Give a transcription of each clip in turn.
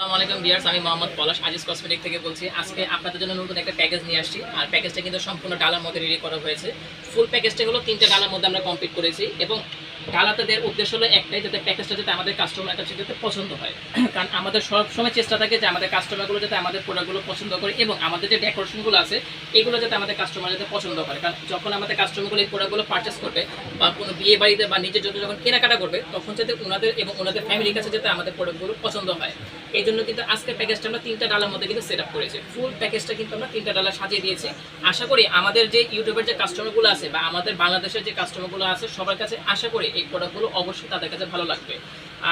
আসসালামু আলাইকুম বিয়ার্স আমি মোহাম্মদ পলাশ, আজিজ কসমেটিক থেকে বলছি। আজকে আপনাদের জন্য নতুন একটা প্যাকেজ নিয়ে আসছি। আর প্যাকেজটা কিন্তু সম্পূর্ণ ডালার মধ্যে রেডি করা হয়েছে। ফুল প্যাকেজটা হলো তিনটে ডালার মধ্যে আমরা কমপ্লিট করেছি এবং ডালাতে উদ্দেশ্য হলো একটাই, যাতে প্যাকেজটা যাতে আমাদের কাস্টমার যাতে পছন্দ হয়। কারণ আমাদের সবসময় চেষ্টা থাকে যে আমাদের কাস্টমারগুলো যাতে আমাদের প্রোডাক্টগুলো পছন্দ করে এবং আমাদের যে ডেকোরেশনগুলো আছে, এগুলো যাতে আমাদের কাস্টমার যাতে পছন্দ করে। কারণ যখন আমাদের কাস্টমারগুলো এই প্রোডাক্টগুলো পারচেস করবে বা কোনো বিয়ে বাড়িতে বা নিজের জন্য যখন কেনাকাটা করবে, তখন যাতে ওনাদের এবং ওনাদের ফ্যামিলির কাছে যাতে আমাদের প্রোডাক্টগুলো পছন্দ হয়। এই জন্য কিন্তু আজকের প্যাকেজটা আমরা তিনটা ডালার মধ্যে কিন্তু সেট আপ করেছি। ফুল প্যাকেজটা কিন্তু আমরা তিনটা ডালা সাজিয়ে দিয়েছি। আশা করি আমাদের যে ইউটিউবের যে কাস্টমারগুলো আছে বা আমাদের বাংলাদেশের যে কাস্টমারগুলো আছে, সবার কাছে আশা করি এই প্রোডাক্টগুলো অবশ্যই তাদের কাছে ভালো লাগবে।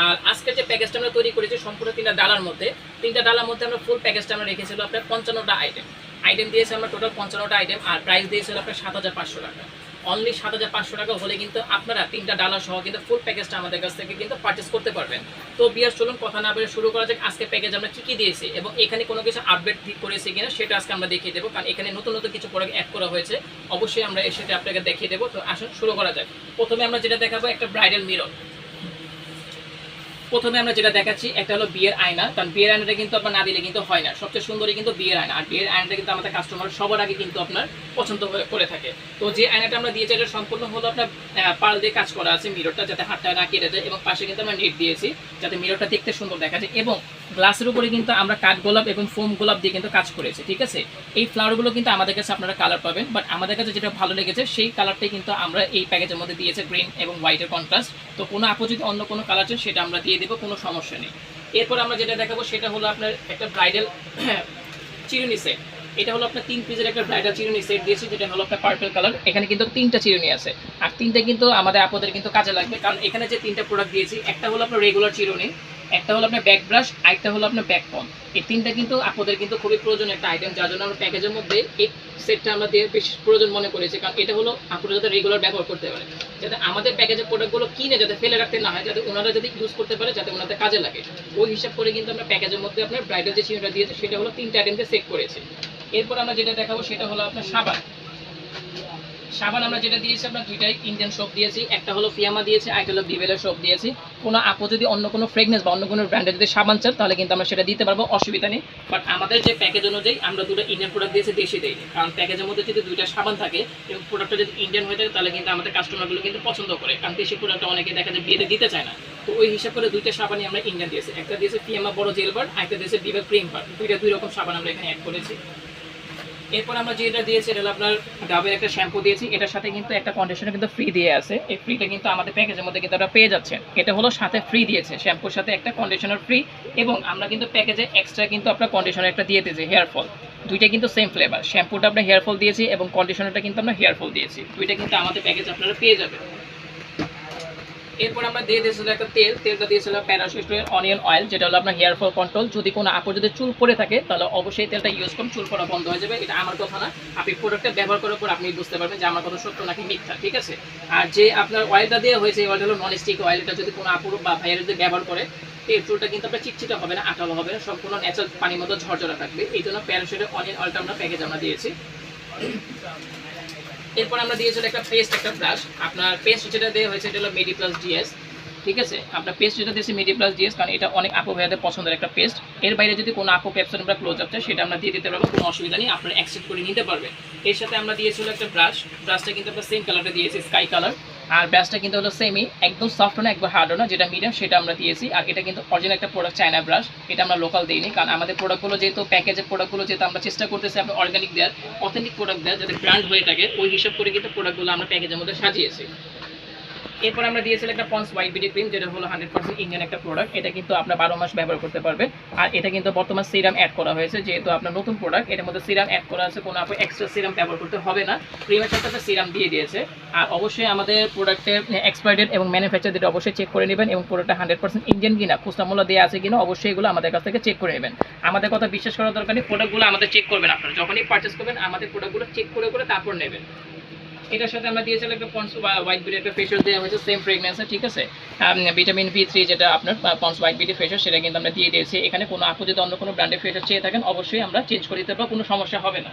আর আজকের যে প্যাকেজটা আমরা তৈরি করেছি সম্পূর্ণ তিনটা ডালার মধ্যে, তিনটা ডালার মধ্যে আমরা ফুল প্যাকেজটা আমরা রেখেছিল আপনার পঞ্চান্নটা আইটেম আইটেম দিয়েছে আমরা টোটাল পঞ্চান্নটা আইটেম আর প্রাইস দিয়েছিল আপনার সাত হাজার পাঁচশো টাকা। অনলি সাত হাজার পাঁচশো টাকা হলে কিন্তু আপনারা তিনটা ডালার সহ কিন্তু ফুল প্যাকেজটা আমাদের কাছ থেকে কিন্তু পার্চেস করতে পারবেন। তো বিয়ার, চলুন কথা না বলে শুরু করা যাক। আজকে প্যাকেজ আমরা কী কী দিয়েছি এবং এখানে কোনো কিছু আপডেট ঠিক করেছি কিনা সেটা আজকে আমরা দেখিয়ে দেবো। কারণ এখানে নতুন নতুন কিছু প্রোডাক্ট অ্যাড করা হয়েছে। অবশ্যই আমরা সেটা আপনাকে দেখিয়ে দেবো। তো আসুন, শুরু করা যাক। প্রথমে আমরা যেটা দেখাবো, একটা ব্রাইডাল মিরর প্রথমে আমরা যেটা দেখাচ্ছি, একটা হলো বিয়ের আয়না। কারণ বিয়ের আয়নাটা কিন্তু আপনার না দিলে কিন্তু হয় না। সবচেয়ে সুন্দরী কিন্তু বিয়ের আয়না। আর বিয়ের আয়নাটা কিন্তু আমাদের কাস্টমার সবার আগে কিন্তু আপনার পছন্দ করে থাকে। তো যে আয়নাটা আমরা দিয়েছি, এটা সম্পূর্ণ হলো আপনার পাল দিয়ে কাজ করা আছে মিররটা যাতে হাতটা না কেটে যায় এবং পাশে কিন্তু আমরা নেট দিয়েছি, যাতে মিররটা দেখতে সুন্দর দেখা যায়। এবং গ্লাসের উপরে কিন্তু আমরা কাঠ গোলাপ এবং ফোম গোলাপ দিয়ে কিন্তু কাজ করেছি, ঠিক আছে? এই ফ্লাওয়ারগুলো কিন্তু আমাদের কাছে আপনারা কালার পাবেন বাট আমাদের কাছে যেটা ভালো লেগেছে, সেই কালারটাই কিন্তু আমরা এই প্যাকেজের মধ্যে দিয়েছে গ্রিন এবং হোয়াইটের কন্ট্রাস্ট তো কোনো আপু যদি অন্য কোনো কালার সেটা আমরা দিয়ে দেবো, কোনো সমস্যা নেই। এরপর আমরা যেটা দেখাবো সেটা হলো আপনার একটা ব্রাইডাল চিরুনি সেট এটা হলো আপনার তিন পিসের একটা ব্রাইডাল চিরুনি সেট দিয়েছি, যেটা হলো আপনার পার্পল কালার এখানে কিন্তু তিনটা চিরুনি আছে। আর তিনটা কিন্তু আমাদের আপদের কিন্তু কাজে লাগবে। কারণ এখানে যে তিনটা প্রোডাক্ট দিয়েছি, একটা হলো আপনার রেগুলার চিরুনি একটা হলো আপনার ব্যাক ব্রাশ আরেকটা হলো আপনার ব্যাক পম এই তিনটা কিন্তু আপনাদের কিন্তু খুবই প্রয়োজন একটা আইটেম যার জন্য আমরা প্যাকেজের মধ্যে এই সেটটা আমরা দিয়ে বেশ প্রয়োজন মনে করেছি, কারণ এটা হলো আপনারা যাতে রেগুলার ব্যবহার করতে পারে যাতে আমাদের প্যাকেজের প্রোডাক্টগুলো কিনে যাতে ফেলে রাখতে না হয়, যাতে ওনারা যাতে ইউজ করতে পারে, যাতে ওনাদের কাজে লাগে। ওই হিসাব করে কিন্তু আমরা প্যাকেজের মধ্যে আপনার ব্রাইডাল যে চিনিটা দিয়েছে, সেটা হলো তিনটা আইটেমকে সেট করেছি। এরপর আমরা যেটা দেখাবো, সেটা হলো আপনার সাবান। সাবান আমরা যেটা দিয়েছি আপনার দুইটাই ইন্ডিয়ান শপ দিয়েছি। একটা হলো ফিয়ামা দিয়েছি একটা হলো বিবেলের শপ দিয়েছি। কোনো আপু যদি অন্য কোনো ফ্রেগনেন্স বা অন্য কোনো ব্র্যান্ডের যদি সাবান চান, তাহলে কিন্তু আমরা সেটা দিতে পারব, অসুবিধা নেই। বাট আমাদের যে প্যাকেজ অনুযায়ী আমরা দুটো ইন্ডিয়ান প্রোডাক্ট দিয়েছি, দেশি দেয়নি কারণ প্যাকেজের মধ্যে যদি দুইটা সাবান থাকে, এবং প্রোডাক্টটা যদি ইন্ডিয়ান হয়ে থাকে, তাহলে কিন্তু আমাদের কাস্টমারগুলো কিন্তু পছন্দ করে। কারণ দেশি প্রোডাক্টটা অনেকে দেখা যায় বিয়েতে দিতে চায় না। তো ওই হিসাব করে দুইটা সাবানই আমরা ইন্ডিয়ান দিয়েছি। একটা দিয়েছে ফিয়ামা বড় জেল বার একটা দিয়েছে বিবে ক্রিম বার দুইটা দুই রকম সাবান আমরা এখানে অ্যাড করেছি। এরপর আমরা যেটা দিয়েছি, এটা আপনার ডাবের একটা শ্যাম্পু দিয়েছি। এটার সাথে কিন্তু একটা কন্ডিশনার কিন্তু ফ্রি দিয়ে আছে। এই ফ্রিটা কিন্তু আমাদের প্যাকেজের মধ্যে কিন্তু আপনারা পেয়ে যাচ্ছেন। এটা হলো সাথে ফ্রি দিয়েছে। শ্যাম্পুর সাথে একটা কন্ডিশনার ফ্রি এবং আমরা কিন্তু প্যাকেজে এক্সট্রা কিন্তু আপনার কন্ডিশনার একটা দিয়ে দিয়েছি হেয়ার ফল দুইটা কিন্তু সেম ফ্লেভার শ্যাম্পুটা আমরা হেয়ার ফল দিয়েছি এবং কন্ডিশনারটা কিন্তু আমরা হেয়ার ফল দিয়েছি। দুইটা কিন্তু আমাদের প্যাকেজ আপনারা পেয়ে যাবেন। এরপর আমরা দিয়ে দিয়েছিল একটা তেল, তেলটা দিয়েছিল প্যারাশুটের অনিয়ন অয়েল, যেটা হলো আপনার হেয়ার ফল কন্ট্রোল যদি কোনো আপর যদি চুল পড়ে থাকে, তাহলে অবশ্যই তেলটা ইউজ করুন, চুল পড়া বন্ধ হয়ে যাবে। এটা আমার কথা না। আপনি প্রোডাক্টটা ব্যবহার করার পর আপনি বুঝতে পারবেন যে আমার কথা সত্য নাকি মিথ্যা, ঠিক আছে? আর যে আপনার অয়েলটা দেওয়া হয়েছে, এই অয়েলটা হলো নন স্টিক অয়েল এটা যদি কোনো আপুর বা ভাইয়ের যদি ব্যবহার করে, এই চুলটা কিন্তু আপনার চিটচিটা হবে না, আঠালো হবে না, সম্পূর্ণ ন্যাচারাল পানির মতো ঝরঝরা থাকবে। এই জন্য প্যারাশুটের অনিয়ন অয়েলটা আমরা প্যাকেজ আমরা দিয়েছি। এরপর আমরা দিয়েছিল একটা পেস্ট একটা ব্রাশ আপনার পেস্ট যেটা দেওয়া হয়েছে, এটা হলো মেডি প্লাস ডিএস ঠিক আছে? আপনার পেস্ট যেটা দিয়েছি মেডি প্লাস ডিএস কারণ এটা অনেক আপু ভাইয়াদের পছন্দের একটা পেস্ট এর বাইরে যদি কোনো আপু পেপসন আমরা ক্লোজ আপ সেটা আমরা দিয়ে দিতে পারব, কোনো অসুবিধা নেই, আপনারা অ্যাকসেপ্ট করে নিতে পারবেন। এর সাথে আমরা দিয়েছিল একটা ব্রাশ ব্রাশটা কিন্তু আমরা সেম কালারটা দিয়েছি স্কাই কালার আর ব্রাশটা কিন্তু হলো সেমি একদম সফট না একবার হার্ডও না, যেটা মিডিয়াম সেটা আমরা দিয়েছি। আর এটা কিন্তু অরিজিনাল একটা প্রোডাক্ট চায়না ব্রাশ এটা আমরা লোকাল দিইনি, কারণ আমাদের প্রোডাক্টগুলো যেহেতু প্যাকেজের প্রোডাক্টগুলো যেহেতু আমরা চেষ্টা করতেছি আমরা অর্গানিক দেওয়ার অথেন্টিক প্রোডাক্ট দেওয়ার যাতে ব্র্যান্ড হয়ে থাকে, ওই হিসাব করে কিন্তু প্রোডাক্টগুলো আমরা প্যাকেজের মধ্যে সাজিয়েছি। এরপর আমরা দিয়েছিলাম একটা পন্স হোয়াইট বিডি ক্রিম যেটা হলো হান্ড্রেড ইন্ডিয়ান একটা প্রোডাক্ট এটা কিন্তু আপনার বারো মাস ব্যবহার করতে পারবেন। আর এটা কিন্তু বর্তমান সিরাম অ্যাড করা হয়েছে, যেহেতু আপনার নতুন প্রোডাক্ট এটার মধ্যে সিরাম অ্যাড করা আছে, কোনো আপনার এক্সট্রা সিরাম ব্যবহার করতে হবে না। ক্রিমের সাথে সাথে সিরাম দিয়ে দিয়েছে। আর অবশ্যই আমাদের প্রোডাক্টের এক্সপায়ার এবং ম্যানুফ্যাকচার ডেট অবশ্যই চেক করে নেবেন এবং প্রোডাক্টটা হান্ড্রেড পার্সেন্ট ইন্ডিয়ান কিনা খুচরা মূল্য দেওয়া আছে কিনা, অবশ্যই এগুলো আমাদের কাছ থেকে চেক করে নেবেন। আমাদের কথা বিশ্বাস করার দরকার নেই প্রোডাক্টগুলো আমাদের চেক করবেন আপনারা। যখনই পারচেস করবেন, আমাদের প্রোডাক্টগুলো চেক করে করে তারপর নেবেন। এটার সাথে আমরা দিয়েছিলাম একটা পন্স হোয়াইট বিডি একটা ফেশিয়াল দেওয়া হয়েছে সেম ফ্রেগনেন্সে ঠিক আছে? ভিটামিন বি থ্রি যেটা আপনার পন্স হোয়াইট বিডি ফেশিয়াল সেটা কিন্তু আমরা দিয়ে দিয়েছি। এখানে কোনো আপু যদি অন্য কোনো ব্র্যান্ডের ফেশিয়াল চেয়ে থাকেন, অবশ্যই আমরা চেঞ্জ করে দিতে পারব, কোনো সমস্যা হবে না।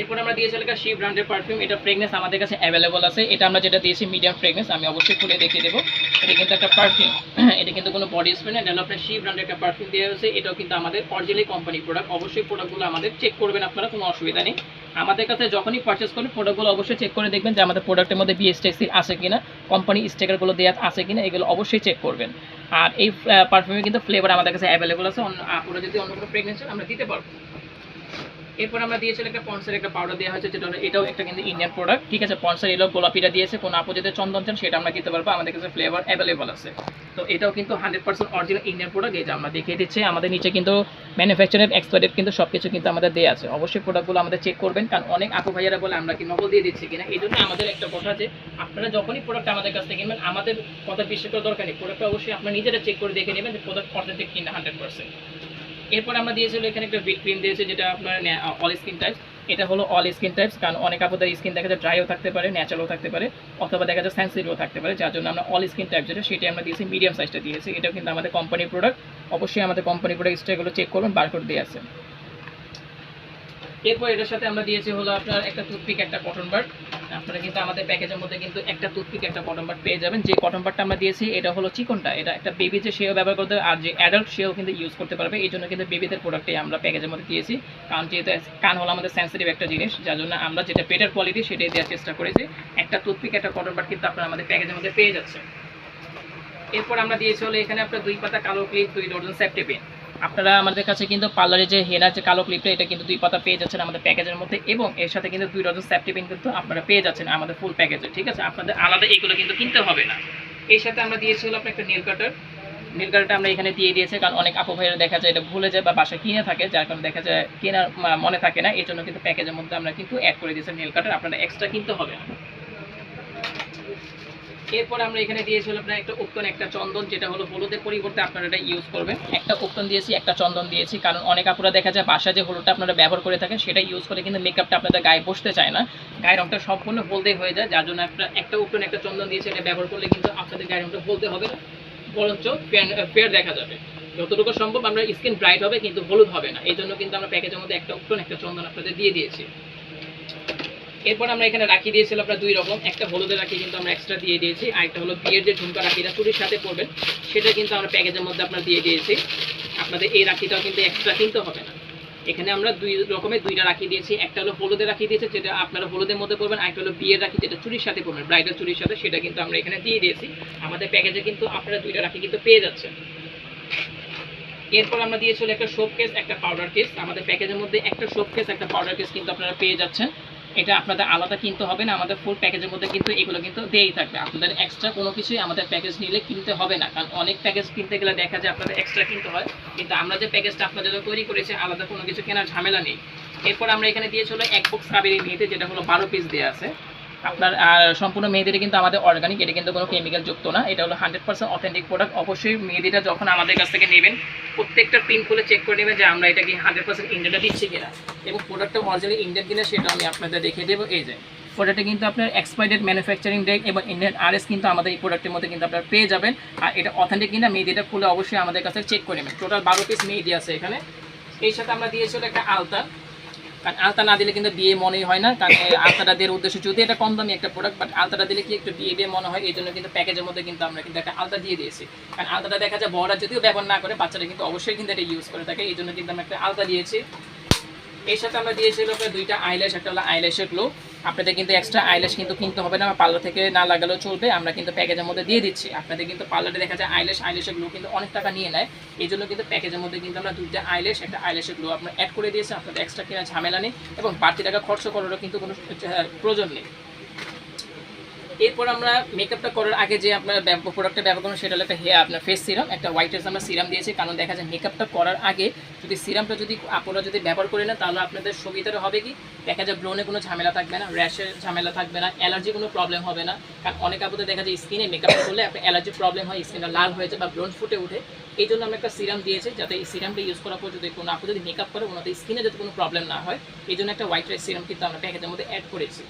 এরপর আমরা দিয়েছি একটা শি ব্র্যান্ডের পারফিউম এটা ফ্রেগনেন্স আমাদের কাছে অ্যাভেলেবল আছে। এটা আমরা যেটা দিয়েছি মিডিয়াম ফ্রেগনেন্স আমি অবশ্যই খুলে দেখিয়ে দেবো। এটা কিন্তু একটা পারফিউম এটা কিন্তু কোনো বডি স্প্রে না, এটা আপনার শি ব্র্যান্ডের একটা পারফিউম দেওয়া হয়েছে। এটাও কিন্তু আমাদের অরিজিনালি কোম্পানি প্রোডাক্ট অবশ্যই প্রোডাক্টগুলো আমাদের চেক করবেন আপনারা, কোনো অসুবিধা নেই। আমাদের কাছে যখনই পারচেস করবেন প্রোডাক্টগুলো অবশ্যই চেক করে দেখবেন যে আমাদের প্রোডাক্টের মধ্যে বিএসটি সিল আছে কিনা কোম্পানি স্টিকারগুলো দেওয়া আছে কিনা, এগুলো অবশ্যই চেক করবেন। আর এই পারফিউমে কিন্তু ফ্লেভার আমাদের কাছে অ্যাভেলেবল আছে। আপনারা যদি অন্য কোনো প্রেগনেন্সি আমরা দিতে পারব। এরপর আমরা দিয়েছিলাম একটা পন্সের একটা পাউডার দেওয়া হয়েছে, যেটা এটাও একটা কিন্তু ইন্ডিয়ান প্রোডাক্ট ঠিক আছে? পন্সের এলো, গোলাপিটা দিয়েছে, কোনো আপু যদি চন্দন চান, সেটা আমরা দিতে পারব, আমাদের কাছে ফ্লেভার অ্যাভেলেবল আছে। তো এটাও কিন্তু hundred percent original Indian product যে আমরা দেখিয়ে দিচ্ছি, আমাদের নিচে কিন্তু ম্যানুফ্যাকচারের এক্সপায়ারেড কিন্তু সব কিছু কিন্তু আমাদের দেওয়া আছে। অবশ্যই প্রোডাক্টগুলো আমাদের চেক করবেন, কারণ অনেক আপু ভাইয়ারা বলে আমরা কি নকল দিয়ে দিচ্ছি কিনা, এই জন্য আমাদের একটা কথা যে আপনারা যখনই প্রোডাক্ট আমাদের কাছ থেকে কিনবেন, আমাদের কথা বিশ্বাস করার দরকার নেই। প্রোডাক্টটা অবশ্যই আপনারা নিজেরা চেক করে দেখে নেবেন যে প্রোডাক্ট অথেন্টিক কিনা হান্ড্রেড পার্সেন্ট এরপর আমরা দিয়েছিল এখানে একটা বিট ক্রিম দিয়েছে, যেটা আপনার অল স্কিন টাইপস এটা হলো অল স্কিন টাইপস কারণ অনেক আপনাদের স্কিন দেখা যায় ড্রাইও থাকতে পারে ন্যাচারালও থাকতে পারে, অথবা দেখা যায় সেন্সিটিভও থাকতে পারে, যার জন্য আমরা অল স্কিন টাইপ যেটা সেটা আমরা দিয়েছি মিডিয়াম সাইজটা দিয়েছি। এটাও কিন্তু আমাদের কোম্পানির প্রোডাক্ট অবশ্যই আমাদের কোম্পানি প্রোডাক্ট স্টেগুলো চেক করবেন বারকোড দিয়ে আছে। এরপর এটার সাথে আমরা দিয়েছি হলো আপনার একটা টুথপিক একটা কটন বার্ড আপনারা কিন্তু আমাদের প্যাকেজের মধ্যে কিন্তু একটা টুথপিক একটা কটন বার্ড পেয়ে যাবেন। যে কটন বার্ডটা আমরা দিয়েছি, এটা হলো চিকনটা। এটা একটা বেবি যে সেও ব্যবহার করতে আর যে অ্যাডাল্ট সেও কিন্তু ইউজ করতে পারবে। এই জন্য কিন্তু বেবিদের প্রোডাক্টই আমরা প্যাকেজের মধ্যে দিয়েছি। কারণ যেহেতু কান হলো আমাদের সেন্সিটিভ একটা জিনিস, যার জন্য আমরা যেটা বেটার কোয়ালিটি সেটাই দেওয়ার চেষ্টা করেছি। একটা টুথপিক একটা কটন বার্ড কিন্তু আপনারা আমাদের প্যাকেজের মধ্যে পেয়ে যাচ্ছে এরপর আমরা দিয়েছি হলো এখানে আপনার দুই পাতা কালো ক্লিপ দুই ডজন সেফটি পেন আপনারা আমাদের কাছে কিন্তু পার্লারে যে হেনার যে কালো ক্লিপটা এটা কিন্তু দুই পাতা পেয়ে যাচ্ছেন আমাদের প্যাকেজের মধ্যে এবং এর সাথে কিন্তু দুই ডজন পেন কিন্তু আপনারা পেয়ে যাচ্ছেন আমাদের ফুল প্যাকেজে ঠিক আছে? আপনাদের আলাদা এগুলো কিন্তু কিনতে হবে না। এর সাথে আমরা দিয়েছি হলো আপনার একটা নীল কাটার নীল কাটারটা আমরা এখানে দিয়ে দিয়েছি, কারণ অনেক আপু ভাইয়েরা দেখা যায় এটা ভুলে যায় বা বাসা কিনে থাকে, যার কারণে দেখা যায় কেনার মনে থাকে না। এই জন্য কিন্তু প্যাকেজের মধ্যে আমরা কিন্তু অ্যাড করে দিয়েছি নীল কাটার আপনারা এক্সট্রা কিনতে হবে না। এরপর আমরা এখানে দিয়েছি হলো আপনার একটা উত্তন একটা চন্দন, যেটা হলো হলুদের পরিবর্তে আপনারা এটা ইউজ করবেন। একটা উত্তন দিয়েছি, একটা চন্দন দিয়েছি, কারণ অনেক আপুরা দেখা যায় বাসা যে হলুদটা আপনারা ব্যবহার করে থাকেন, সেটা ইউজ করে কিন্তু মেকআপটা আপনাদের গায়ে বসতে চায় না। গায়ের রঙটা সম্পূর্ণ হলদে হয়ে যায়, যার জন্য একটা একটা উত্তন একটা চন্দন দিয়েছি, এটা ব্যবহার করলে কিন্তু আপনাদের গায়ের রঙটা বলতে হবে না, বরঞ্চ ফেয়ার দেখা যাবে। যতটুকু সম্ভব আমরা স্কিন ব্রাইট হবে, কিন্তু হলুদ হবে না। এই জন্য কিন্তু আমরা প্যাকেজের মধ্যে একটা উত্তন একটা চন্দন আপনাদের দিয়ে দিয়েছি। এরপর আমরা এখানে রাখি দিয়েছিলাম আপনার দুই রকম। একটা হলুদের রাখি কিন্তু আমরা এক্সট্রা দিয়ে দিয়েছি, আর একটা হলো বিয়ের যে ঝুমকা রাখিটা চুরির সাথে পড়বেন সেটা কিন্তু আমরা প্যাকেজের মধ্যে আপনার দিয়ে দিয়েছি। আপনাদের এই রাখিটাও কিন্তু এক্সট্রা কিনতে হবে না। এখানে আমরা দুই রকমের দুইটা রাখি দিয়েছি, একটা হলো হলুদের রাখি দিয়েছি, যেটা আপনারা হলুদের মধ্যে পড়বেন আরেকটা হলো বিয়ের রাখি, যেটা চুরির সাথে পড়বেন ব্রাইডাল চুরির সাথে, সেটা কিন্তু আমরা এখানে দিয়ে দিয়েছি। আমাদের প্যাকেজে কিন্তু আপনারা দুইটা রাখি কিন্তু পেয়ে যাচ্ছেন। এরপর আমরা দিয়েছিল একটা সোপ কেস একটা পাউডার কেস আমাদের প্যাকেজের মধ্যে একটা সোপ কেস একটা পাউডার কেস কিন্তু আপনারা পেয়ে যাচ্ছেন। এটা আপনাদের আলাদা কিনতে হবে না, আমাদের ফুল প্যাকেজের মধ্যে কিন্তু এগুলো কিন্তু দেই থাকবে। আপনাদের এক্সট্রা কোনো কিছুই আমাদের প্যাকেজ নিলে কিনতে হবে না, কারণ অনেক প্যাকেজ কিনতে গেলে দেখা যায় আপনাদের এক্সট্রা কিনতে হয়, কিন্তু আমরা যে প্যাকেজটা আপনাদের তৈরি করেছি, আলাদা কোনো কিছু কেনার ঝামেলা নেই। এরপর আমরা এখানে দিয়েছিলো এক বক্স কাবেরি মেয়েতে যেটা হলো বারো পিস দেওয়া আছে। আপনার সম্পূর্ণ মেহেদিটা কিন্তু আমাদের অর্গানিক এটা কিন্তু কোনো কেমিক্যাল যুক্ত না। এটা হলো হান্ড্রেড পার্সেন্ট অথেন্টিক প্রোডাক্ট অবশ্যই মেহেদিটা যখন আমাদের কাছ থেকে নেবেন, প্রত্যেকটা পিন খুলে চেক করে নেবেন যে আমরা এটা কি হান্ড্রেড পার্সেন্ট ইন্ডিয়াটা দিচ্ছি কিনা। এবং প্রোডাক্টটা অরিজিনালি ইন্ডিয়ান কিনা সেটা আমি আপনাদের দেখিয়ে দেবো। এই যে প্রোডাক্টে কিন্তু আপনার এক্সপায়ার্ডেড ম্যানুফ্যাকচারিং ডেট এবং ইন্ডিয়ান আরএস কিন্তু আমাদের এই প্রোডাক্টের মধ্যে কিন্তু আপনারা পেয়ে যাবেন। আর এটা অথেন্টিক কিনা মেহেদিটা খুলে অবশ্যই আমাদের কাছে চেক করে নেবেন। টোটাল বারো পিস মেহেদি আছে এখানে। এই সাথে আমরা দিয়েছিল একটা আলতা। কারণ আলতা না দিলে কিন্তু বিয়ে মনেই হয় না। কারণ আলতাটা দেওয়ার উদ্দেশ্য যদি এটা কম দামি একটা প্রোডাক্ট বাট আলতাটা দিলে কি একটু বিয়ে বিয়ে মনে হয়? এই জন্য কিন্তু প্যাকেজের মধ্যে কিন্তু আমরা কিন্তু একটা আলতা দিয়ে দিয়েছি। কারণ আলতাটা দেখা যায় বড়রা যদিও ব্যবহার না করে, বাচ্চারা কিন্তু অবশ্যই কিন্তু এটা ইউজ করে থাকে। এই জন্য কিন্তু আমরা একটা আলতা দিয়েছি। এর সাথে আমরা দিয়েছি দুইটা আইল্যাশ একটা হলো আইল্যাশের গ্লো আপনাদের কিন্তু এক্সট্রা আইল্যাশ কিন্তু কিনতে হবে না পার্লার থেকে না লাগালেও চলবে, আমরা কিন্তু প্যাকেজের মধ্যে দিয়ে দিচ্ছি। আপনাদের কিন্তু পার্লারে দেখা যায় আইল্যাশ আইল্যাশের গ্লো কিন্তু অনেক টাকা নিয়ে নেয়। এই জন্য কিন্তু প্যাকেজের মধ্যে কিন্তু আমরা দুইটা আইল্যাশ একটা আইল্যাশের গ্লো আপনার অ্যাড করে দিয়েছি, আপনাদের এক্সট্রা কেনা ঝামেলা নেই এবং বাড়তি টাকা খরচ করারও কিন্তু কোনো প্রয়োজন নেই। এরপর আমরা মেকআপটা করার আগে যে আপনার প্রোডাক্টটা ব্যবহার করুন সেটা হলো একটা হেয়ার আপনার ফেস সিরাম একটা হোয়াইট এস আমরা সিরাম দিয়েছি। কারণ দেখা যায় মেকআপটা করার আগে যদি সিরামটা যদি আপনারা যদি ব্যবহার করে না তাহলে আপনাদের সুবিধাটা হবে কি? দেখা যায় ব্রনে কোনো ঝামেলা থাকবে না, র্যাশের ঝামেলা থাকবে না অ্যালার্জি কোনো প্রবলেম হবে না। কারণ অনেক আপুদের দেখা যায় স্কিনে মেকআপ করলে আপনার অ্যালার্জি প্রবলেম হয় স্কিনটা লাল হয়ে যায় বা ব্রন ফুটে ওঠে। এই জন্য আমরা একটা সিরাম দিয়েছি, যাতে এই সিরামটা ইউজ করার পর যদি কোনো আপু যদি মেকআপ করে, ওনাদের স্কিনে যাতে কোনো প্রবলেম না হয়। এই জন্য একটা হোয়াইট রাইস সিরাম কিন্তু আমরা প্যাকেজের মধ্যে অ্যাড করেছি।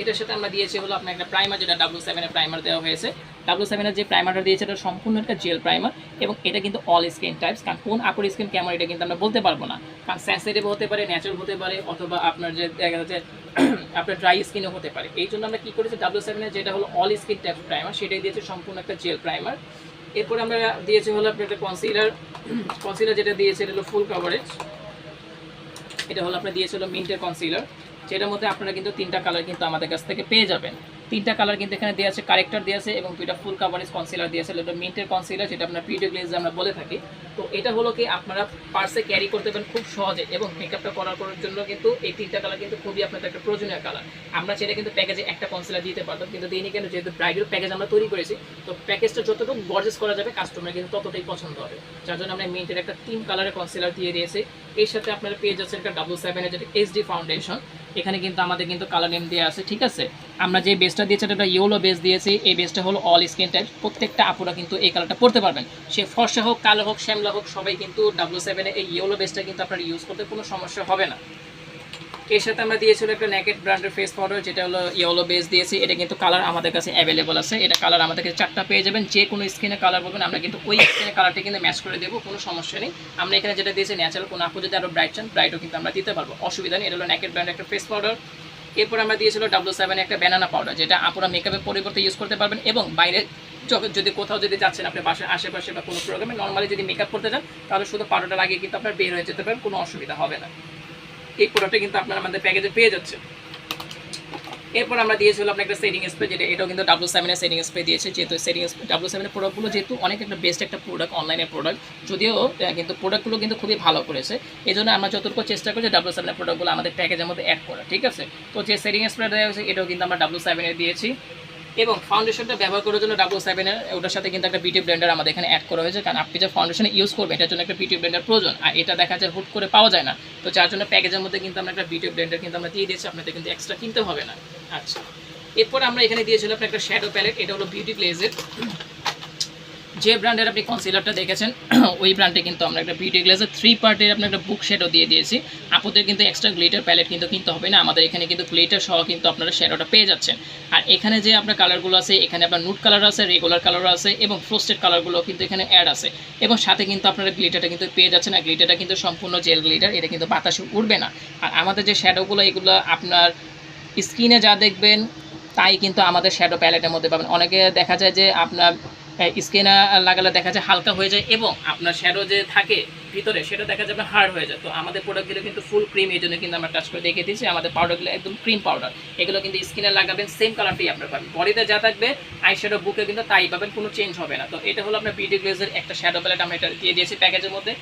এটার সাথে আমরা দিয়েছি হলো আপনার একটা প্রাইমার যেটা ডাব্লিউ সেভেনের প্রাইমার দেওয়া হয়েছে। ডাব্লু সেভেনের যে প্রাইমারটা দিয়েছে, এটা সম্পূর্ণ একটা জেল প্রাইমার এবং এটা কিন্তু অল স্কিন টাইপস কারণ কোন আপুর স্কিন কেমন এটা কিন্তু আমরা বলতে পারব না। কারণ সেন্সিটিভ হতে পারে ন্যাচারাল হতে পারে, অথবা আপনার যে দেখা যাচ্ছে আপনার ড্রাই স্কিনও হতে পারে। এই জন্য আমরা কী করেছি ডাব্লু সেভেনের যেটা হলো অল স্কিন টাইপ প্রাইমার সেটাই দিয়েছে সম্পূর্ণ একটা জেল প্রাইমার এরপরে আমরা দিয়েছি হলো আপনার একটা কনসিলার কনসিলার যেটা দিয়েছে, এটা হলো ফুল কভারেজ এটা হলো আপনার দিয়েছিল মিন্টের কনসিলার যেটার মধ্যে আপনারা কিন্তু তিনটা কালার কিন্তু আমাদের কাছ থেকে পেয়ে যাবেন। তিনটা কালার কিন্তু এখানে দেওয়া আছে কারেক্টার দেওয়া আছে এবং দুইটা ফুল কাভারেজ কনসিলার দিয়েছে এটা মিন্টের কনসিলার যেটা আপনার পিডিও গ্লেজ আমরা বলে থাকি। তো এটা হলো কি আপনারা পার্সে ক্যারি করতে পারেন খুব সহজে এবং মেকআপটা করার করার জন্য কিন্তু এই তিনটা কালার কিন্তু খুবই আপনাদের একটা প্রয়োজনীয় কালার আমরা সেটা কিন্তু প্যাকেজে একটা কনসিলার দিতে পারতাম কিন্তু দিনই কেন? যেহেতু ব্রাইডাল প্যাকেজ আমরা তৈরি করেছি, তো প্যাকেজটা যতটুকু গর্জেস করা যাবে কাস্টমার কিন্তু ততটাই পছন্দ হবে। যার জন্য আমরা মিন্টের একটা তিন কালারের কনসিলার দিয়ে দিয়েছি। এর সাথে আপনারা পেয়ে যাচ্ছেন একটা ডাবল সেভেনের যেটা এইচডি ফাউন্ডেশন এখানে কিন্তু আমাদের কিন্তু কালার নেম দেওয়া আছে, ঠিক আছে? আমরা যে বেসটা দিয়েছি, এটা ইয়েলো বেস দিয়েছি, এই বেসটা হলো অল স্কিন টাইপ প্রত্যেকটা আপুরা কিন্তু এই কালারটা পড়তে পারবেন। সে ফর্সা হোক, কালো হোক, শ্যামলা হোক, সবাই কিন্তু ডাব্লু সেভেনে এই ইয়েলো বেসটা কিন্তু আপনারা ইউজ করতে কোনো সমস্যা হবে না। এর সাথে আমরা দিয়েছিল একটা নেকেট ব্র্যান্ডের ফেস পাউডার যেটা হলো ইয়েলো বেস দিয়েছি। এটা কিন্তু কালার আমাদের কাছে অ্যাভেলেবল আছে। এটা কালার আমাদের কাছে চারটা পেয়ে যাবেন। যে কোনো স্কিনে কালার বলবেন আমরা কিন্তু ওই স্কিনে কালারটা কিন্তু ম্যাচ করে দেবো, কোনো সমস্যা নেই। আমরা এখানে যেটা দিয়েছি ন্যাচারাল কোনো আপু যদি আরও ব্রাইট চান ব্রাইটও কিন্তু আমরা দিতে পারব। অসুবিধা নেই, এটা হলো নেকেট ব্র্যান্ডের একটা ফেস পাউডার এরপর আমরা দিয়েছিল ডাব্লু সেভেন একটা ব্যানানা পাউডার যেটা আপুরা মেকআপের পরিবর্তে ইউজ করতে পারবেন এবং বাইরে যদি কোথাও যদি যাচ্ছেন আপনার বাসার আশেপাশে বা কোনো প্রোগ্রামে নর্মালি যদি মেকআপ করতে চান, তাহলে শুধু পাউডারটা লাগিয়ে কিন্তু আপনার বের হয়ে যেতে পারেন, কোনো অসুবিধা হবে না। এই প্রোডাক্টটা কিন্তু আপনারা আমাদের প্যাকেজে পেয়ে যাচ্ছে এরপর আমরা দিয়েছিলাম আপনার একটা সেটিং স্প্রে যেটা এটাও কিন্তু ডাব্লু সেভেনের সেটিং স্প্রে দিয়েছে, যেহেতু সেটিং স্প্রে ডাব্লু সেভেনের প্রোডাক্টগুলো যেহেতু অনেক একটা বেস্ট একটা প্রোডাক্ট অনলাইনের প্রোডাক্ট যদিও কিন্তু প্রোডাক্টগুলো কিন্তু খুবই ভালো করেছে। এই জন্য আমরা যতটুকু চেষ্টা করছি ডাব্লু সেভেনের প্রোডাক্টগুলো আমাদের প্যাকেজের মধ্যে অ্যাড করা, ঠিক আছে? তো যে সেটিং স্প্রে দেওয়া হয়েছে, এটাও কিন্তু আমরা ডাব্লু সেভেনের দিয়েছি। এবং ফাউন্ডেশনটা ব্যবহার করার জন্য ডাবল সেভেনের ওটার সাথে কিন্তু একটা বিউটি ব্লেন্ডার আমাদের এখানে অ্যাড করা হয়েছে, কারণ আপনি যে ফাউন্ডেশন ইউজ করবেন, এটার জন্য একটা বিউটি ব্লেন্ডার প্রয়োজন, আর এটা দেখা যায় হুট করে পাওয়া যায় না। তো যার জন্য প্যাকেজের মধ্যে কিন্তু আমরা একটা বিউটি ব্লেন্ডার কিন্তু আমরা দিয়ে দিয়েছি, আপনাদের কিন্তু এক্সট্রা কিনতে হবে না। আচ্ছা। এরপর আমরা এখানে দিয়েছিলাম আপনার একটা শ্যাডো প্যালেট এটা হলো বিউটি প্লেজের যে ব্র্যান্ডের আপনি কনসিলারটা দেখেছেন, ওই ব্র্যান্ডে কিন্তু আমরা একটা বিউটি গ্লেজের থ্রি পার্টের আপনার একটা বুক শেডও দিয়ে দিয়েছি। আপনাদের কিন্তু এক্সট্রা গ্লিটার প্যালেট কিন্তু কিনতে হবে না, আমাদের এখানে কিন্তু গ্লিটার সহ কিন্তু আপনারা শ্যাডোটা পেয়ে যাচ্ছেন। আর এখানে যে আপনার কালারগুলো আছে, এখানে আপনার নুট কালার আছে রেগুলার কালার আছে এবং ফ্রোস্টেড কালারগুলো কিন্তু এখানে অ্যাড আছে। এবং সাথে কিন্তু আপনারা গ্লিটারটা কিন্তু পেয়ে যাচ্ছেন, আর গ্লিটারটা কিন্তু সম্পূর্ণ জেল গ্লিটার এটা কিন্তু বাতাসে উঠবে না। আর আমাদের যে শ্যাডোগুলো এগুলো আপনার স্ক্রিনে যা দেখবেন, তাই কিন্তু আমাদের শ্যাডো প্যালেটের মধ্যে পাবেন। অনেকে দেখা যায় যে আপনার স্কিনে লাগালে দেখা যায় হালকা হয়ে যায় এবং আপনার শ্যাডো যে থাকে ভিতরে, সেটা দেখা যাবে হার্ড হয়ে যায়। তো আমাদের প্রোডাক্টগুলো কিন্তু ফুল ক্রিম এই জন্য কিন্তু আমরা টাচ করে দেখে দিচ্ছি আমাদের পাউডারগুলো একদম ক্রিম পাউডার এগুলো কিন্তু স্কিনে লাগাবেন সেম কালারটাই আপনার পাবেন। বডিতে যা থাকবে আই শ্যাডো বুকে কিন্তু তাই পাবেন, কোনো চেঞ্জ হবে না। তো এটা হলো আপনার বিউটি গ্লেজের একটা শ্যাডো প্যালেট আমরা এটা দিয়ে দিয়েছি প্যাকেজের মধ্যে।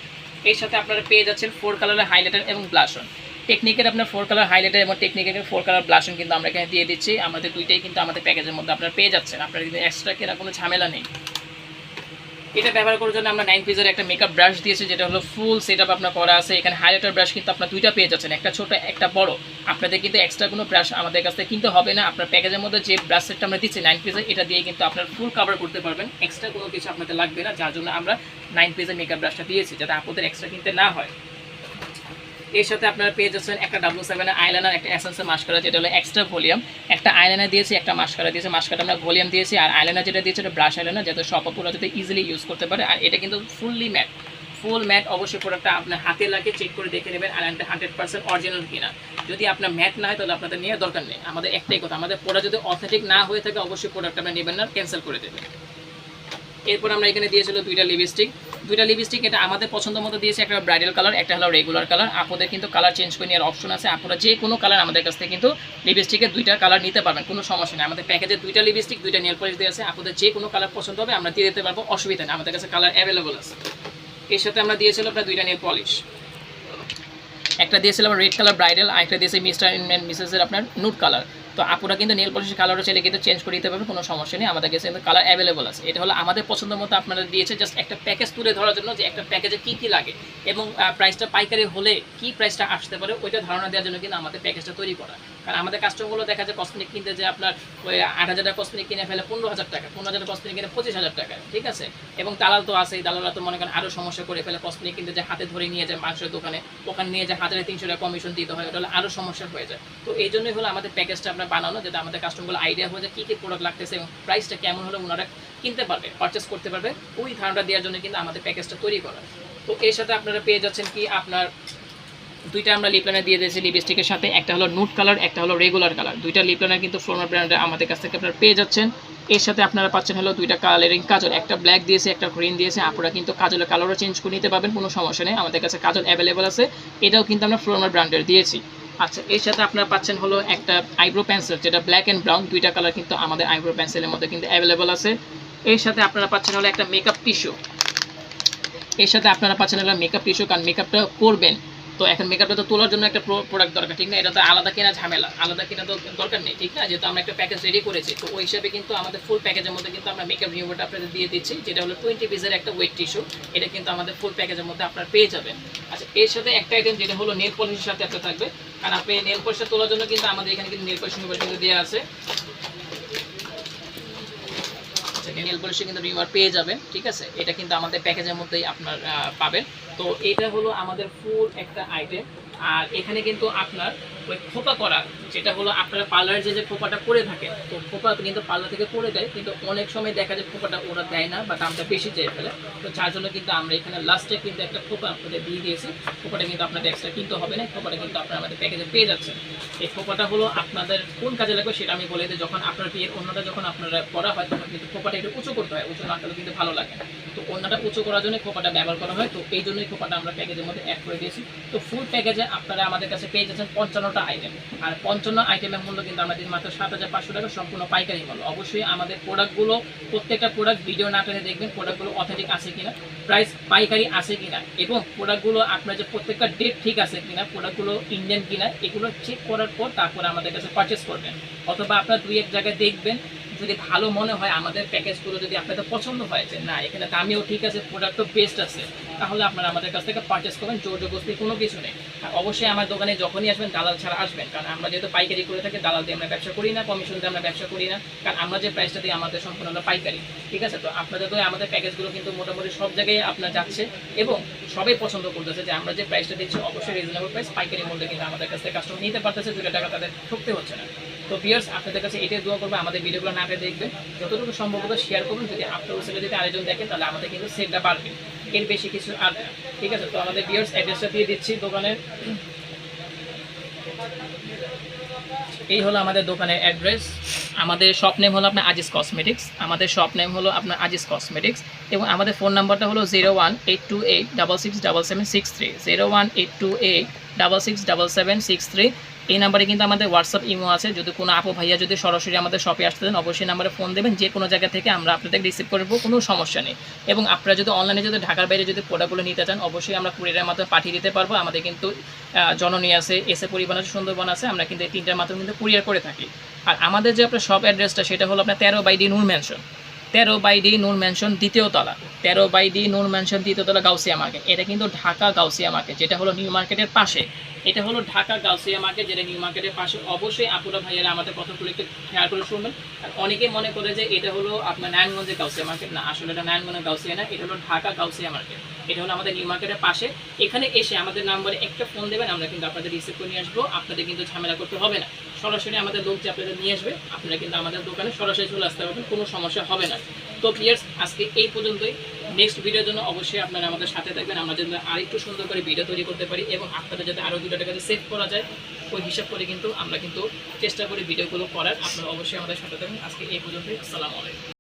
এর সাথে আপনারা পেয়ে যাচ্ছেন ফোর কালারের হাইলাইটার এবং ব্লাশন টেকনিকের আপনার ফোর কালার হাইলাইটার এবং টেকনিকের ফোর কালার ব্লাশন কিন্তু আমরা এখানে দিয়ে দিচ্ছি। আমাদের দুইটাই কিন্তু আমাদের প্যাকেজের মধ্যে আপনারা পেয়ে যাচ্ছেন। আপনার কিন্তু এক্সট্রা কেনা কোনো ঝামেলা নেই। এটা ব্যবহার করার জন্য আমরা নাইন পিসের একটা মেকআপ ব্রাশ দিয়েছি, যেটা হলো ফুল সেট আপ আপনার করা আছে। এখানে হাইলাইটার ব্রাশ কিন্তু আপনার দুইটা পেয়ে যাচ্ছেন, একটা ছোট, একটা বড়। আপনাদের কিন্তু এক্সট্রা কোনো ব্রাশ আমাদের কাছ থেকে কিনতে হবে না। আপনার প্যাকেজের মধ্যে যে ব্রাশ সেটটা আমরা দিচ্ছি নাইন পিসের এটা দিয়ে কিন্তু আপনার ফুল কাভার করতে পারবেন। এক্সট্রা কোনো কিছু আপনাদের লাগবে না, যার জন্য আমরা নাইন পিজের মেকআপ ব্রাশটা দিয়েছি, যাতে আপনাদের এক্সট্রা কিনতে না হয়। এর সাথে আপনারা পেয়ে যাচ্ছেন একটা ডাব্লু সেভেনের আইলাইনার একটা এসেন্সের মাস্কারা যেটা হলো এক্সট্রা ভলিউম একটা আইলাইনার দিয়েছি, একটা মাস্কারা দিয়েছি। মাস্কারা আমরা ভলিউম দিয়েছি, আর আইলাইনার যেটা দিয়েছে, এটা ব্রাশ আইলাইনার যাতে সব পুরো যাতে ইজিলি ইউজ করতে পারে। আর এটা কিন্তু ফুললি ম্যাট ফুল ম্যাট অবশ্যই প্রোডাক্টটা আপনার হাতে লাগে চেক করে দেখে নেবেন আইলাইনারটা হান্ড্রেড পার্সেন্ট অরিজিনাল কিনা। যদি আপনার ম্যাট না হয়, তাহলে আপনাদের নেওয়ার দরকার নেই। আমাদের একটাই কথা, আমাদের প্রোডাক্ট যদি অথেন্টিক না হয়ে থাকে, অবশ্যই প্রোডাক্ট আপনার নেবেন না ক্যান্সেল করে দেবেন। এরপর আমরা এখানে দিয়েছিল দুইটা লিপস্টিক দুইটা লিপস্টিক এটা আমাদের পছন্দ মতো দিয়েছে, একটা ব্রাইডাল কালার একটা হলো রেগুলার কালার আপনাদের কিন্তু কালার চেঞ্জ করে নেওয়ার অপশন আছে। আপনারা যে কোনো কালার আমাদের কাছ থেকে কিন্তু লিপস্টিকের দুইটা কালার নিতে পারবেন, কোনো সমস্যা নেই। আমাদের প্যাকেজে দুইটা লিপস্টিক দুইটা নেল পলিশ দিয়ে আছে। আপনাদের যে কোনো কালার পছন্দ হবে, আমরা দিয়ে দিতে পারব, অসুবিধা নেই। আমাদের কাছে কালার অ্যাভেলেবল আছে। এর সাথে আমরা দিয়েছিলাম আপনার দুইটা নেল পলিশ একটা দিয়েছিলাম রেড কালার ব্রাইডাল আর একটা দিয়েছে মিস্টার অ্যান্ড মিসেসের আপনার নুট কালার তো আপুরা কিন্তু নেল পলিশের কালারও চাইলে কিন্তু চেঞ্জ করে দিতে পারবেন কোনো সমস্যা নেই, আমাদের কাছে কিন্তু কালার অ্যাভেলেবল আছে। এটা হলো আমাদের পছন্দ মতো আপনারা দিয়েছে জাস্ট একটা প্যাকেজ তুলে ধরার জন্য যে একটা প্যাকেজে কী কী লাগে এবং প্রাইসটা পাইকারি হলে কি প্রাইসটা আসতে পারে, ওইটা ধারণা দেওয়ার জন্য কিন্তু আমাদের প্যাকেজটা তৈরি করা। কারণ আমাদের কাস্টমারগুলো দেখা যায় কসমেটিক কিনতে যে আপনার ওই আট হাজার টাকা কসমেটিক কিনে ফেলে, পনেরো হাজার টাকা, পনেরো হাজার কসমেটিক কিনে পঁচিশ হাজার টাকা, ঠিক আছে? এবং দালাল তো আছে দালালরা তো মনে করেন আরও সমস্যা করে ফেলে কসমেটিক কিনতে যে হাতে ধরে নিয়ে যায় মাংসের দোকানে, ওখানে নিয়ে যায় হাজারে তিনশো টাকা কমিশন দিতে হয়, ওটা আরও সমস্যা হয়ে যায়। তো এই জন্যই হলো আমাদের প্যাকেজটা আপনার আপনার বানানো, যাতে আমাদের কাস্টমারগুলো আইডিয়া হয়ে যায় কী কী প্রোডাক্ট লাগতেছে এবং প্রাইসটা কেমন হলে ওনারা কিনতে পারবে পারচেস করতে পারবে, ওই ধারণা দেওয়ার জন্য কিন্তু আমাদের প্যাকেজটা তৈরি করা। তো এর সাথে আপনারা পেয়ে যাচ্ছেন কি আপনার দুইটা আমরা লিপলাইনার দিয়ে দিয়েছি লিপস্টিকের সাথে। একটা হলো নুট কালার একটা হলো রেগুলার কালার দুইটা লিপলাইনার কিন্তু ফ্লোমার ব্র্যান্ডে আমাদের কাছ থেকে আপনারা পেয়ে যাচ্ছেন। এর সাথে আপনারা পাচ্ছেন হলো দুইটা কালারিং কাজল। একটা ব্ল্যাক দিয়েছে, একটা গ্রিন দিয়েছে। আপনারা কিন্তু কাজলের কালারও চেঞ্জ করে নিতে পারবেন, কোনো সমস্যা নেই। আমাদের কাছে কাজল অ্যাভেলেবল আছে। এটাও কিন্তু আমরা ফ্লোমার ব্র্যান্ডের দিয়েছি। আচ্ছা এর সাথে আপনারা পাচ্ছেন হলো একটা আইব্রো পেন্সিল যেটা ব্ল্যাক অ্যান্ড ব্রাউন দুইটা কালার কিন্তু আমাদের আইব্রো পেন্সিলের মধ্যে কিন্তু অ্যাভেলেবল আছে। এর সাথে আপনারা পাচ্ছেন হলো একটা মেকআপ টিস্যু এর সাথে আপনারা পাচ্ছেন হলো মেকআপ টিস্যু কারণ মেকআপটা করবেন। তো এখন মেকআপটা তো তোলার জন্য একটা প্রোডাক্ট দরকার, ঠিক না? এটা তো আলাদা কেনা ঝামেলা, আলাদা কেনা তো দরকার নেই, ঠিক না? যেহেতু আমরা একটা প্যাকেজ রেডি করেছি, তো ওই হিসাবে কিন্তু আমাদের ফুল প্যাকেজের মধ্যে কিন্তু আমরা মেকআপ রিমুভারটা আপনাদের দিয়ে দিচ্ছি, যেটা হলো টোয়েন্টি পিসের একটা ওয়েট টিস্যু এটা কিন্তু আমাদের ফুল প্যাকেজের মধ্যে আপনারা পেয়ে যাবেন। আচ্ছা এর সাথে একটা আইটেম যেটা হলো নেল পলিশের সাথে একটা থাকবে, কারণ আপনি নেল পলিশটা তোলার জন্য কিন্তু আমাদের এখানে কিন্তু নেল পলিশ রিমুভার কিন্তু দেওয়া আছে। নেল পলিশে কিন্তু রিমার পেয়ে যাবেন, ঠিক আছে? এটা কিন্তু আমাদের প্যাকেজের মধ্যেই আপনার পাবেন। তো এটা হলো আমাদের ফুল একটা আইটেম আর এখানে কিন্তু আপনার ওই খোপা করা, যেটা হলো আপনারা পার্লার যে যে খোপাটা করে থাকে তো খোপা কিন্তু পার্লার থেকে করে দেয়, কিন্তু অনেক সময় দেখা যায় খোপাটা ওরা দেয় না বা দামটা বেশি চেয়ে ফেলে। তো যার জন্য কিন্তু আমরা এখানে লাস্টে কিন্তু একটা খোপা আপনাদের দিয়ে দিয়েছি। খোপাটা কিন্তু আপনাদের এক্সট্রা কিনতে হবে না খোপাটা কিন্তু আপনারা আমাদের প্যাকেজে পেয়ে যাচ্ছেন। এই খোপাটা হলো আপনাদের কোন কাজে লাগবে সেটা আমি বলে দিই, যখন আপনার বিয়ের অন্যটা যখন আপনারা করা হয়, তখন কিন্তু খোপাটা একটু উঁচু করতে হয়, উঁচু না করলে কিন্তু ভালো লাগে তো অন্যটা উঁচু করার জন্য খোপাটা ব্যবহার করা হয়, তো এই জন্যই খোপাটা আমরা প্যাকেজের মধ্যে অ্যাড করে দিয়েছি। তো ফুল প্যাকেজে আপনারা আমাদের কাছে পেয়ে যাচ্ছেন পঞ্চান্নটা আইটেম আর পঞ্চান্ন আইটেমের মূল্য কিন্তু আমাদের মাত্র সাত হাজার পাঁচশো টাকা সম্পূর্ণ পাইকারি মূল্য। অবশ্যই আমাদের প্রোডাক্টগুলো প্রত্যেকটা প্রোডাক্ট ভিডিও না টেনে দেখবেন প্রোডাক্টগুলো অথেন্টিক আছে কিনা প্রাইস পাইকারি আছে কিনা, এবং প্রোডাক্টগুলো আপনার যে প্রত্যেকটা ডেট ঠিক আছে কিনা প্রোডাক্টগুলো ইন্ডিয়ান কিনা, এগুলো চেক করার পর তারপরে আমাদের কাছে পারচেস করবেন। অথবা আপনার দুই এক জায়গায় দেখবেন যদি ভালো মনে হয়, আমাদের প্যাকেজগুলো যদি আপনাদের পছন্দ হয় যে না, এখানে দামিও ঠিক আছে প্রোডাক্টও বেস্ট আছে, তাহলে আপনারা আমাদের কাছ থেকে পারচেস করবেন জোর জবরদস্তি কোনো কিছু নেই। আর অবশ্যই আমার দোকানে যখনই আসবেন, দালাল ছাড়া আসবেন, কারণ আমরা যেহেতু পাইকারি করে থাকি, দালাল দিয়ে আমরা ব্যবসা করি না কমিশন দিয়ে আমরা ব্যবসা করি না, কারণ আমরা যে প্রাইসটা দিই, আমাদের সম্পূর্ণ হলো পাইকারি, ঠিক আছে? তো আপনাদের তো আমাদের প্যাকেজগুলো কিন্তু মোটামুটি সব জায়গায় আপনার যাচ্ছে এবং সবাই পছন্দ করতেছে যে আমরা যে প্রাইসটা দিচ্ছি, অবশ্যই রিজনেবল প্রাইস পাইকারি মূল্যে কিন্তু আমাদের কাছ থেকে কাস্টমার নিতে পারতেছে দুটো টাকা তাদের ঠকতে হচ্ছে না। তো বিয়ার্স আপনাদের কাছে এটাই দোয়া করব, আমাদের ভিডিওগুলো না দেখবেন। যতটুকু সম্ভবত শেয়ার করুন, যদি আপনার সেটা যদি আরেকজন দেখেন তাহলে আমাদের কিন্তু সেলটা বাড়বে। এর বেশি কিছু আর ঠিক আছে, তো আমাদের বিয়ার্স অ্যাড্রেসটা দিয়ে দিচ্ছি দোকানের। এই হলো আমাদের দোকানের অ্যাড্রেস আমাদের শপ নেম হলো আপনার আজিজ কসমেটিক্স আমাদের শপ নেম হলো আপনার আজিজ কসমেটিক্স এবং আমাদের ফোন নাম্বারটা হলো zero one eight two eight double six double seven six three zero one eight two eight double six double seven six three এই নাম্বারে কিন্তু আমাদের হোয়াটসঅ্যাপ ইমো আছে। যদি কোনো আপু, ভাইয়া যদি সরাসরি আমাদের শপে আসতে দেন অবশ্যই নাম্বারে ফোন দেবেন। যে কোনো জায়গা থেকে আমরা আপনাদের রিসিভ করব কোনো সমস্যা নেই। এবং আপনারা যদি অনলাইনে যদি ঢাকার বাইরে যদি প্রোডাক্টগুলো নিতে চান, অবশ্যই আমরা কুরিয়ারের মাধ্যমে পাঠিয়ে দিতে পারব। আমাদের কিন্তু জননী আছে এসে পরিবহন আছে সুন্দরবন আছে। আমরা কিন্তু এই তিনটার মাধ্যমে কিন্তু কুরিয়ার করে থাকি। আর আমাদের যে আপনার শপ অ্যাড্রেসটা সেটা হলো আপনার তেরো বাই ডি নূর ম্যানশন তেরো বাই ডি নূর ম্যানশন দ্বিতীয় তলা। তেরো বাই ডি নূর ম্যানশন দ্বিতীয় তলা গাউসিয়া মার্কেট। এটা কিন্তু ঢাকা গাউসিয়া মার্কেট, যেটা হলো নিউ মার্কেটের পাশে। এটা হলো ঢাকা গাউসিয়া মার্কেট, যেটা নিউ মার্কেটের পাশে। অবশ্যই আপুরা ভাইয়েরা আমাদের কথাগুলো একটু খেয়াল করে শুনবেন। আর অনেকে মনে করে যে এটা হলো আপনার নারায়ণগঞ্জের গাউসিয়া মার্কেট। না, আসলে এটা নারায়ণগঞ্জের গাউসিয়া না, এটা হলো ঢাকা গাউসিয়া মার্কেট। এটা হলো আমাদের নিউ মার্কেটের পাশে। এখানে এসে আমাদের নাম্বারে একটা ফোন দেবেন, আমরা কিন্তু আপনাদের রিসিভ করে নিয়ে আসব। আপনাদের কিন্তু ঝামেলা করতে হবে না। সরাসরি আমাদের লোক যে আপনাদের নিয়ে আসবে। আপনারা কিন্তু আমাদের দোকানে সরাসরি চলে আসতে পারবেন, কোনো সমস্যা হবে না। তো প্লিয়ার্স আজকে এই পর্যন্তই। নেক্সট ভিডিওর জন্য অবশ্যই আপনারা আমাদের সাথে থাকবেন। আমরা যেন আরেকটু সুন্দর করে ভিডিও তৈরি করতে পারি এবং আপনারা যাতে আরও দুটো টাকাতে সেভ করা যায়, ওই হিসাব করে কিন্তু আমরা কিন্তু চেষ্টা করি ভিডিওগুলো করার। আপনারা অবশ্যই আমাদের সাথে থাকবেন। আজকে এই পর্যন্তই। আসসালামু আলাইকুম।